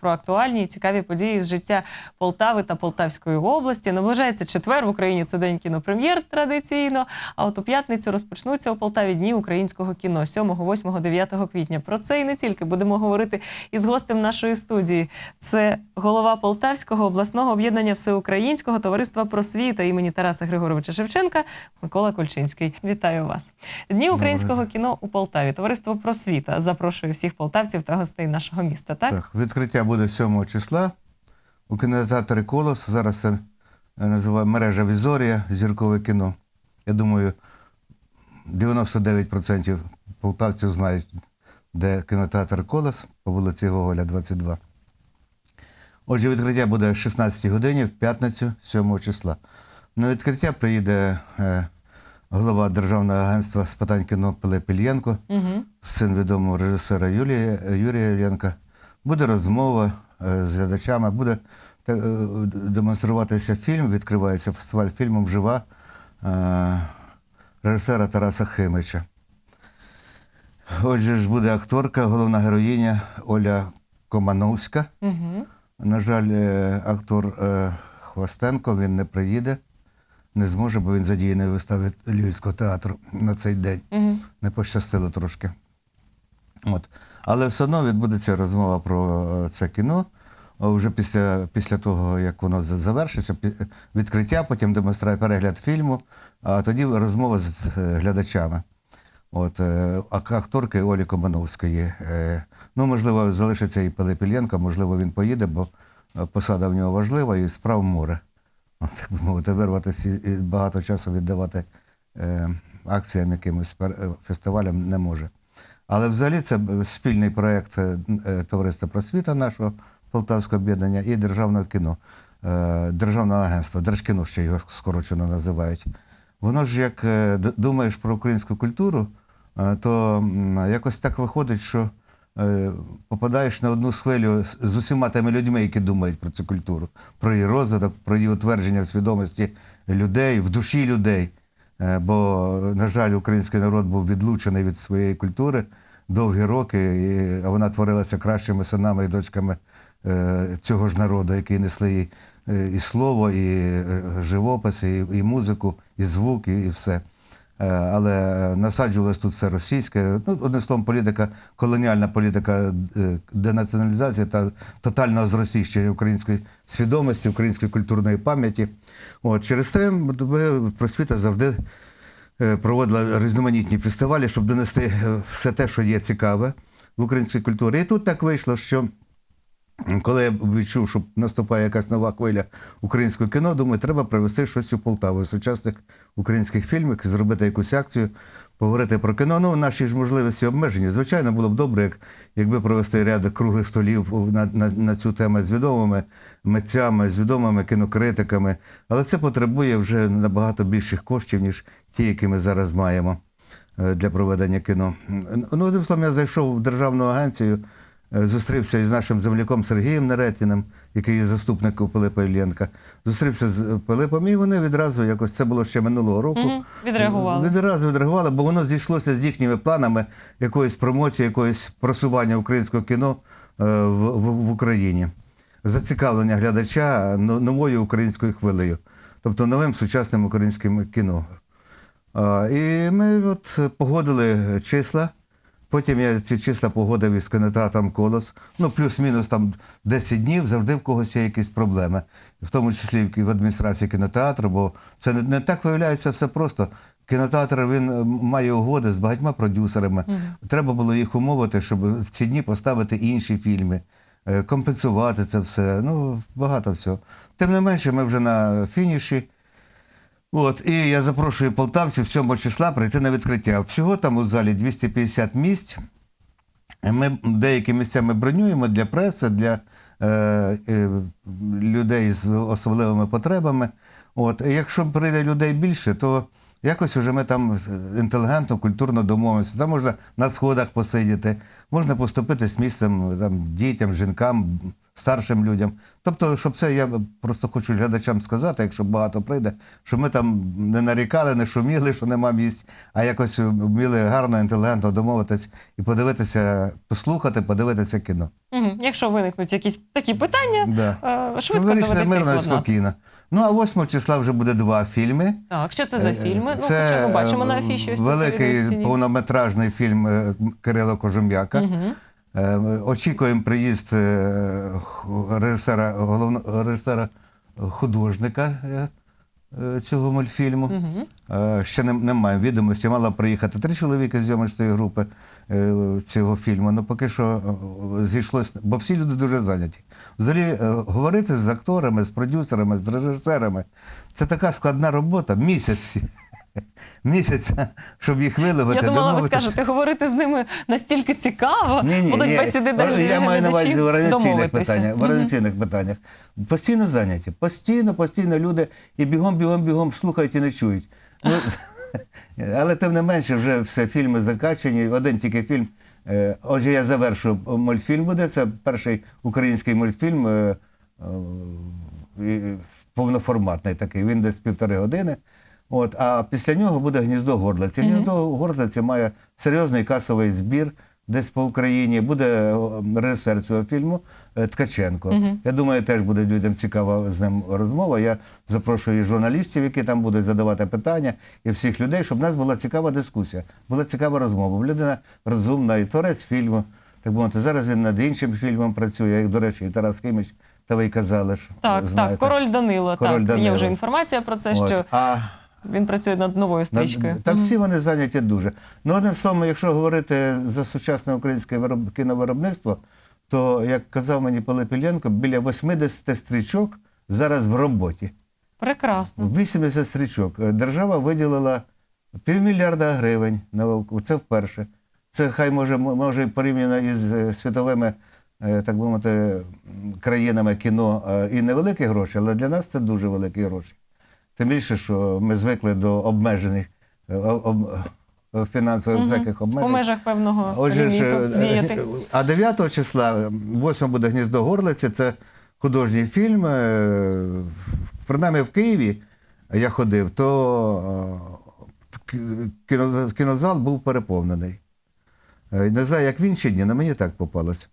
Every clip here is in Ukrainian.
про актуальні і цікаві події з життя Полтави та Полтавської області. Наближається четвер в Україні. Це день кінопрем'єр традиційно. А от у п'ятницю розпочнуться у Полтаві дні українського кіно 7, 8, 9 квітня. Про це і не тільки будемо говорити із гостем нашої студії. Це голова Полтавського обласного об'єднання всеукраїнського товариства просвіта імені Тараса Григоровича Шевченка Микола Кольчинський. Вітаю вас. Дні українського кіно у Полтаві. Товариство просвіта запрошує всіх полтавців та гостей нашого міста. Так, Так, відкриття буде 7 числа у кінотеатрі Колос. Зараз це е, називає мережа Візорія, зіркове кіно. Я думаю, 99% полтавців знають, де кінотеатр Колос по вулиці Гоголя, 22. Отже, відкриття буде о 16 годині в п'ятницю, 7 числа. На відкриття приїде е, голова Державного агентства з питань кіно Пилип Ільєнко угу. син відомого режисера Юлія, Юрія Іллєнка. Буде розмова е, з глядачами, буде е, демонструватися фільм, відкривається фестиваль фільмом Жива е, режисера Тараса Химича. Отже ж буде акторка, головна героїня Оля Комановська. Угу. На жаль, актор Хвостенко він не приїде, не зможе, бо він задіяний виставі Львівського театру на цей день Угу. не пощастило трошки. От. Але все одно відбудеться розмова про е, це кіно. Вже після, після того, як воно завершиться, відкриття, потім демонстрація перегляд фільму, а тоді розмова з е, глядачами. От, е, акторки Олі Комановської. Е, Ну, можливо, залишиться і Пилипільєнко, можливо, він поїде, бо е, посада в нього важлива і справ море. Так би мовити, вирватися і багато часу віддавати е, акціям, якимось е, фестивалям не може. Але взагалі це спільний проєкт е, е, Товариства просвіта нашого Полтавського об'єднання і державного кіно, е, державного агентства, Держкіно ще його скорочено називають. Воно ж як е, думаєш про українську культуру, е, то якось так виходить, що е, попадаєш на одну схвилю з усіма тими людьми, які думають про цю культуру, про її розвиток, про її утвердження в свідомості людей, в душі людей. Е, Бо, на жаль, український народ був відлучений від своєї культури довгі роки, а вона творилася кращими синами і дочками е, цього ж народу, які несли і, е, слово, і живопис, і, музику, і звук, і все. Е, Але насаджувалось тут все російське. Ну, одним словом, політика, колоніальна політика е, денаціоналізації та тотального зросійщення української свідомості, української культурної пам'яті. От, через те просвіта завжди е, проводила різноманітні фестивалі, щоб донести е, все те, що є цікаве в українській культурі. І тут так вийшло, що коли я відчув, що наступає якась нова хвиля українського кіно, думаю, треба привезти щось у Полтаву, сучасних українських фільмів, зробити якусь акцію, поговорити про кіно. Ну, наші ж можливості обмежені. Звичайно, було б добре, як, якби провести ряд круглих столів на, на, на цю тему з відомими митцями, з відомими кінокритиками. Але це потребує вже набагато більших коштів, ніж ті, які ми зараз маємо е, для проведення кіно. Ну, одним словом, я зайшов в державну агенцію. Е, Зустрівся із нашим земляком Сергієм Неретіним, який є заступником Пилипа Іллєнка. Зустрівся з е, Пилипом, і вони відразу якось це було ще минулого року. Мгм, відреагували. Відразу відреагували, бо воно зійшлося з їхніми планами якоїсь промоції, якоїсь просування українського кіно е, в, в, в Україні. Зацікавлення глядача новою українською хвилею, тобто новим сучасним українським кіно. І ми от погодили числа. Потім я ці числа погодив із кінотеатром Колос. Ну, плюс-мінус там 10 днів, завжди в когось є якісь проблеми, в тому числі і в адміністрації кінотеатру, бо це не, не так виявляється все просто. Кінотеатр він е, має угоди з багатьма продюсерами. Треба було їх умовити, щоб в ці дні поставити інші фільми, е, компенсувати це все. Ну, багато всього. Тим не менше, ми вже на фініші. От, і я запрошую полтавців 7 числа прийти на відкриття. Всього там у залі 250 місць. Ми деякі місця ми бронюємо для преси, для е, е, людей з особливими потребами. От, і якщо прийде людей більше, то якось уже ми там інтелігентно, культурно домовимося. Там можна на сходах посидіти, можна поступити з місцем там, дітям, жінкам, старшим людям. Тобто, щоб це я просто хочу глядачам сказати, якщо багато прийде, що ми там не нарікали, не шуміли, що нема місць, а якось вміли гарно, інтелігентно домовитись і подивитися, послухати, подивитися кіно. Угу. Якщо виникнуть якісь такі питання, Да. е, Щоб швидко доведеться мирно і спокійно. Ну а 8 числа вже буде два фільми. Так, що це за Е, фільми? Це ну, хоча ми бачимо на е, афіші. ось великий повнометражний фільм е, Кирила Кожум'яка. Е, Очікуємо приїзд режисера, головного режисера художника цього мультфільму. Мгм. Е, Ще не, немає відомості. Мала приїхати три чоловіки з зйомочної групи е, цього фільму. Ну поки що е, зійшлось, бо всі люди дуже зайняті. Взагалі, говорити з акторами, з продюсерами, з режисерами це така складна робота. Місяць. Місяць, щоб їх виловити, Я думала, ви скажете, говорити з ними настільки цікаво, Ні, ні, будуть ні. бесіди для Я маю на увазі в організаційних питаннях. В організаційних питаннях. Постійно зайняті. Постійно, постійно люди і бігом, бігом, бігом слухають і не чують. Ну, але тим не менше, вже все фільми закачені. Один тільки фільм. Е, Отже, я завершу мультфільм буде. Це перший український мультфільм. е, е, Повноформатний такий. Він десь півтори години. От, а після нього буде гніздо горлиці. Гніздо горлиці має серйозний касовий збір десь по Україні. Буде режисер цього фільму е, Ткаченко. Я думаю, теж буде людям цікава з ним розмова. Я запрошую і журналістів, які там будуть задавати питання, і всіх людей, щоб в нас була цікава дискусія, була цікава розмова. Людина розумна і творець фільму. Так мовити, зараз він над іншим фільмом працює, як, до речі, і Тарас Химич, та ви казали, що Так, знаєте. так, король Данило. Король так, є вже інформація про це, От. що А він працює над новою стрічкою. Та всі вони зайняті дуже. Ну, одним словом, якщо говорити за сучасне українське вироб- кіновиробництво, то, як казав мені Пилип Іллєнко, біля 80 стрічок зараз в роботі. Прекрасно. 80 стрічок. Е, Держава виділила півмільярда гривень на вовку. Це вперше. Це хай може, може порівняно із е, світовими, е, так би мовити, країнами кіно і невеликі гроші, але для нас це дуже великі гроші. Тим більше, що ми звикли до обмежених е, об- об- е, фінансових всяких У обмежень. межах певного Отже, ж, е, діяти. а 9 числа, 8 буде гніздо Горлиці, це художній фільм. Принаймні в Києві я ходив, то кінозал був переповнений. Не знаю, як в інші дні, але мені так попалося.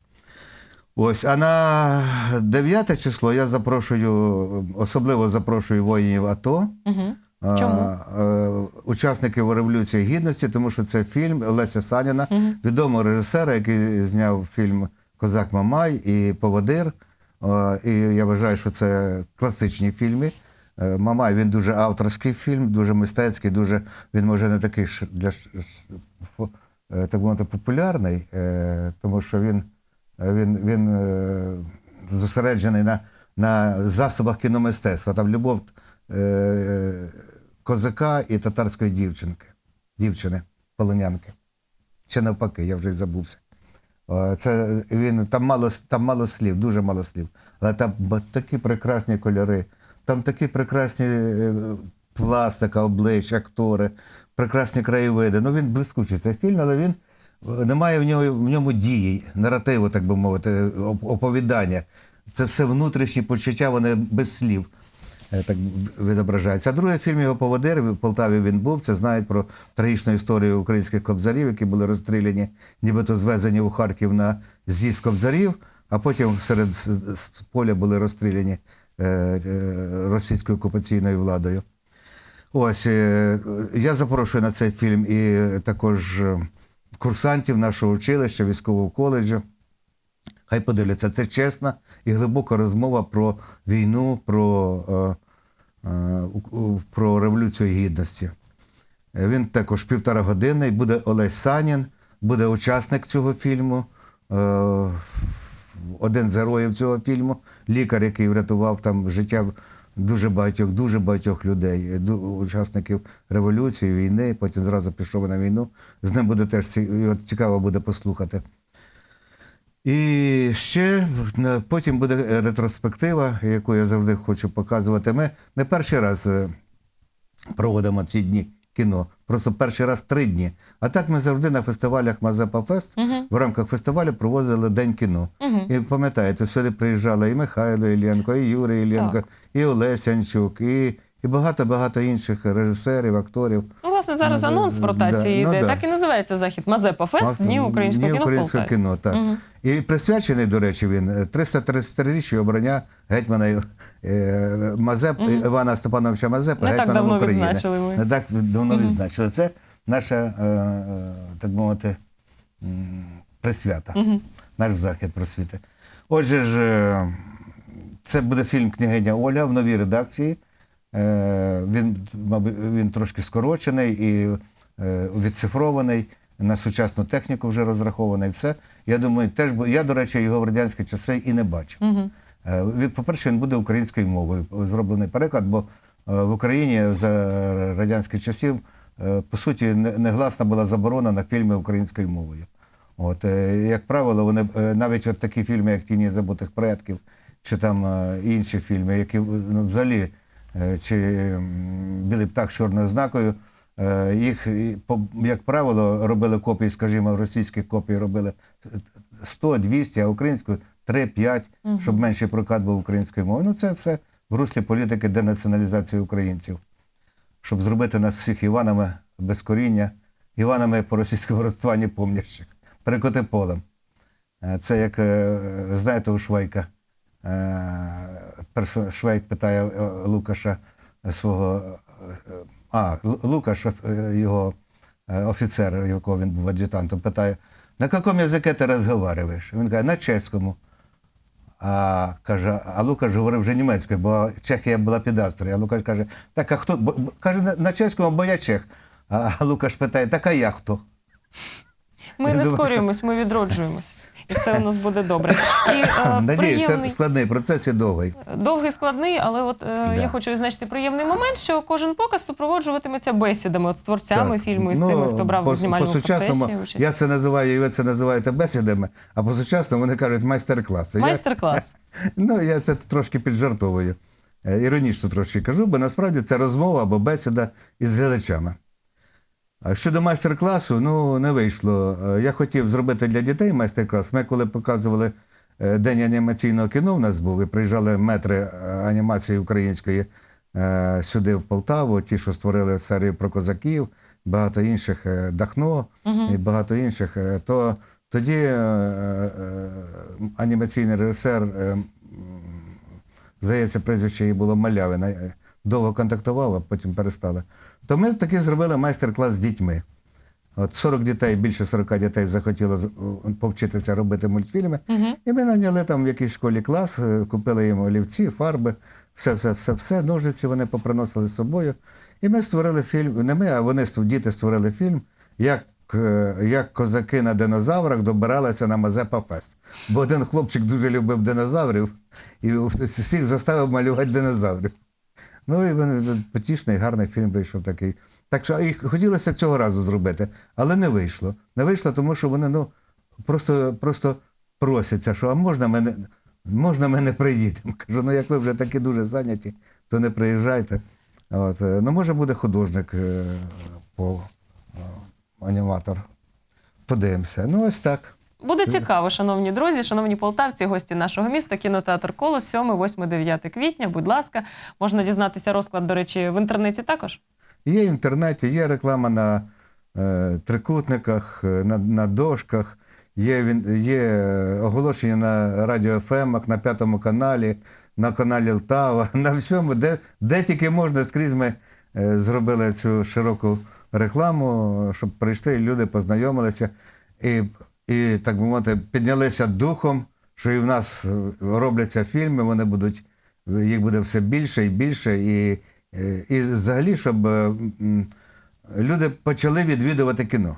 Ось, а на 9 число я запрошую, особливо запрошую воїнів АТО. А, Чому? е, Учасників Революції Гідності, тому що це фільм Леся Саніна, відомого режисера, який зняв фільм Козак Мамай і Поводир. Е, І я вважаю, що це класичні фільми. Е, Мамай він дуже авторський фільм, дуже мистецький, дуже він може не такий для так мовити, популярний, тому що він, він, він е, зосереджений на, на засобах кіномистецтва. Там любов е, козака і татарської дівчинки, дівчини, полонянки. Чи навпаки, я вже й забувся. Е, Це він там мало там мало слів, дуже мало слів. Але там такі прекрасні кольори, там такі прекрасні е, пластика, облич, актори, прекрасні краєвиди. Ну він блискучий цей фільм, але він е, немає в нього в ньому дії, наративу, так би мовити, оповідання. Це все внутрішні почуття, вони без слів е, так відображається. А другий фільм його поводир в Полтаві він був. Це знають про трагічну історію українських кобзарів, які були розстріляні, нібито звезені у Харків на з'їзд кобзарів, а потім серед поля були розстріляні е, е, російською окупаційною владою. Ось я запрошую на цей фільм і також курсантів нашого училища, військового коледжу. Хай подивляться, це чесна і глибока розмова про війну, про, е, е, про революцію гідності. Е, Він також півтора години. Буде Олесь Санін, буде учасник цього фільму. Один з героїв цього фільму, лікар, який врятував там життя дуже багатьох, дуже багатьох людей, е, учасників революції, війни, потім зразу пішов на війну. З ним буде теж цікаво буде послухати. І ще потім буде ретроспектива, яку я завжди хочу показувати. Ми не перший раз е, проводимо ці дні кіно. Просто перший раз три дні. А так ми завжди на фестивалях Мазепа Фест Мгм. в рамках фестивалю проводили День кіно. Мгм. І пам'ятаєте, сюди приїжджали і Михайло Іллєнко, і Юрій Іллєнко, Так. і Олесянчук, і, і багато-багато інших режисерів, акторів. Ну, власне, зараз Ну, анонс про да, ці ну, йде. да. Так і називається захід Мазепа Фест Власне, Дні українського Дні кіно українського кіно, так. Мгм. І присвячений, до речі, він е, 333-річчю обрання гетьмана е, Мазеп, Івана Степановича Мазепа, Не так гетьмана давно України. відзначили ми. Не так давно відзначили. Це наша, е, так мовити, присвята, наш захід просвіти. Отже ж, це буде фільм Княгиня Оля в новій редакції. Е, Він, він трошки скорочений і е, відцифрований, на сучасну техніку вже розрахований. Все. Я думаю, теж я, до речі, його в радянські часи і не бачив. Він- По-перше, він буде українською мовою зроблений переклад, бо в Україні за радянських часів, по суті, не- негласна була заборона на фільми українською мовою. От, як правило, вони навіть от такі фільми, як Тіні забутих предків, чи там інші фільми, які ну, взагалі, чи Білий птах з чорною знакою, е, їх, як правило, робили копії, скажімо, російських копій робили 100-200, а українською 3-5, щоб менший прокат був українською мовою. Ну, це все в руслі політики денаціоналізації українців щоб зробити нас всіх Іванами без коріння, Іванами по російському розцванні помнящих, перекоти полем. Е, Це як, е, знаєте, у Швейка. Е, Швейк питає е, Лукаша свого. е, А, Лукаш, його офіцер, якого він був ад'ютантом, питає: на якому язикі ти розговорюєш? Він каже, на чеському. А каже, а Лукаш говорив вже німецькою, бо Чехія була під Австрією. А Лукаш каже, так а хто? Бо- каже, на, чеському, бо я чех. А Лукаш питає, так а я хто? Ми Я не думаю, що- скорюємось, ми відроджуємось. І все у нас буде добре. І е, Надіюсь, це приємний, складний процес і довгий. довгий, складний, але от е, Да. я хочу відзначити приємний момент, що кожен показ супроводжуватиметься бесідами от з творцями фільму і з Ну, тими, хто брав у знімальному по-сучасному, процесі. участь. Я це називаю, і ви це називаєте бесідами, а по-сучасному вони кажуть майстер-класи. Я- Майстер-клас. Ну, я це трошки піджартовую. Е, Іронічно трошки кажу, бо насправді це розмова або бесіда із глядачами. Щодо майстер-класу, ну не вийшло. Е, Я хотів зробити для дітей майстер-клас. Ми коли показували е, День анімаційного кіно, в нас був, і приїжджали метри е, анімації української сюди, в Полтаву, ті, що створили серію про козаків, багато інших Дахно і багато інших, то тоді анімаційний режисер е, здається, прізвище її було Малявина. Е, Довго контактував, а потім перестали. То ми таки зробили майстер-клас з дітьми. От 40 дітей, більше 40 дітей захотіло повчитися робити мультфільми. І ми наняли там в якійсь школі клас, е, купили їм олівці, фарби, все, все, все, все. Ножиці вони поприносили з собою. І ми створили фільм. Не ми, а вони діти створили фільм, як, е, як козаки на динозаврах добиралися на Мазепа Фест. Бо один хлопчик дуже любив динозаврів і всіх заставив малювати динозаврів. Ну і він потішний, гарний фільм вийшов такий. Так що і хотілося цього разу зробити, але не вийшло. Не вийшло, тому що вони ну, просто, просто просяться, що а можна мене, можна ми не приїдемо. Кажу, ну як ви вже такі дуже зайняті, то не приїжджайте. От, е, ну, може буде художник е, по е, аніматор. Подивимося. Ну, ось так. Буде цікаво, шановні друзі, шановні полтавці, гості нашого міста, кінотеатр Колос, 7, 8, 9 квітня. Будь ласка, можна дізнатися розклад, до речі, в інтернеті також. Є в інтернеті, є реклама на е, трикутниках, е, на, на дошках, є, він- є е, оголошення на радіо ФМ, на п'ятому каналі, на каналі Лтава, на всьому, де, де тільки можна, скрізь ми е, зробили цю широку рекламу, щоб прийшли, люди познайомилися і, і так би мовити, піднялися духом, що і в нас е, робляться фільми, вони будуть, їх буде все більше і більше. І, е, і взагалі, щоб е, люди почали відвідувати кіно.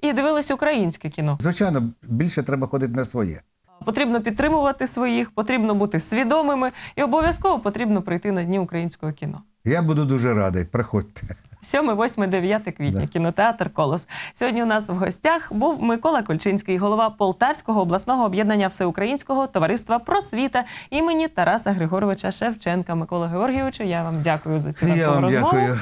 І дивились українське кіно. Звичайно, більше треба ходити на своє. Потрібно підтримувати своїх, потрібно бути свідомими і обов'язково потрібно прийти на дні українського кіно. Я буду дуже радий. Приходьте. 7, 8, 9 квітня, Да. кінотеатр Колос. Сьогодні у нас в гостях був Микола Кольчинський, голова Полтавського обласного об'єднання Всеукраїнського товариства просвіта імені Тараса Григоровича Шевченка. Микола Георгійовичу, я вам дякую за цю Я вам розмову. дякую.